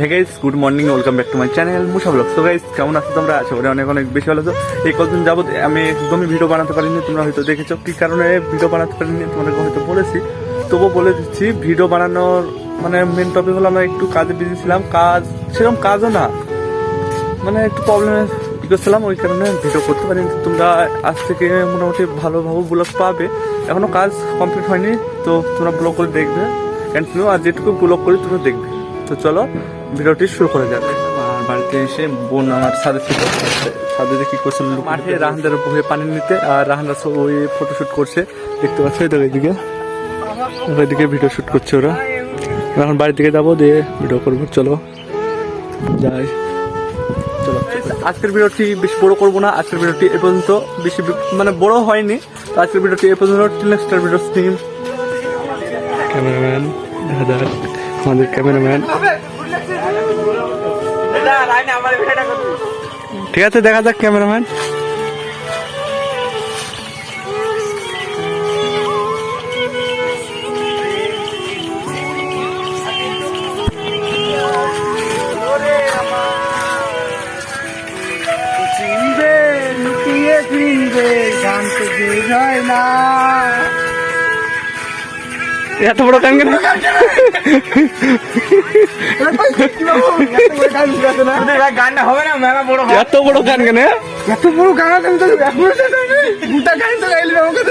Hey guys good morning welcome back to my channel Musa vlog তো guys কেমন আছো তোমরা? আশা করি অনেক অনেক বেশি ভালো আছো। এই কদিন যাবত আমি একদমই ভিডিও বানাতে পারিনি, তোমরা হয়তো দেখেছ কি কারণে ভিডিও বানাতে পারিনি, তোমাদেরকে হয়তো বলেছি। তবুও বলে দিচ্ছি ভিডিও বানানোর মানে মেন টপিক হলো আমরা একটু কাজে বিজি ছিলাম, কাজ সেরকম কাজও না। মানে একটু প্রবলেমে ই করছিলাম, ওই কারণে ভিডিও করতে পারিনি। তোমরা আজ থেকে মোটামুটি ভালোভাবে ব্লগ পাবে। এখনও কাজ কমপ্লিট হয়নি, তো তোমরা ব্লগ করে দেখবে। কন্টিনিউ আর যেটুকু ব্লগ করি তোমরা দেখবে। তো চলো ভিডিওটি শুরু করে যাবে বাড়িতে এসে বোন আমার সাথে ছিল সাথে কি করছিল মাঠে রাহানদের বয়ে পানি নিতে আর রাহানরা সব ওই ফটোশুট করছে। দেখতে পাচ্ছ দেখো এদিকে। এদিকে ভিডিও শ্যুট করছে ওরা। এখন বাড়ি থেকে যাব দিয়ে ভিডিও করব। চলো। যাই। চলো আজকের ভিডিওটি বেশি বড় করব না। আজকের ভিডিওটি এ পর্যন্ত বেশি মানে বড় হয়নি। তো আজকের ভিডিওটি এ পর্যন্ত। নেক্সট ভিডিও টিম ক্যামেরাম্যান দাদা আমাদের ক্যামেরাম্যান ঠিক আছে দেখা যাক ক্যামেরাম্যান। চিনবে লুকিয়ে চিনবে জানতে যে যায় না। এত বড় কান কেন? গানটা হবে না মেলা বড় এত বড় গান কেন? এত বড় গান আমি তো গান তো গাইলি আমাকে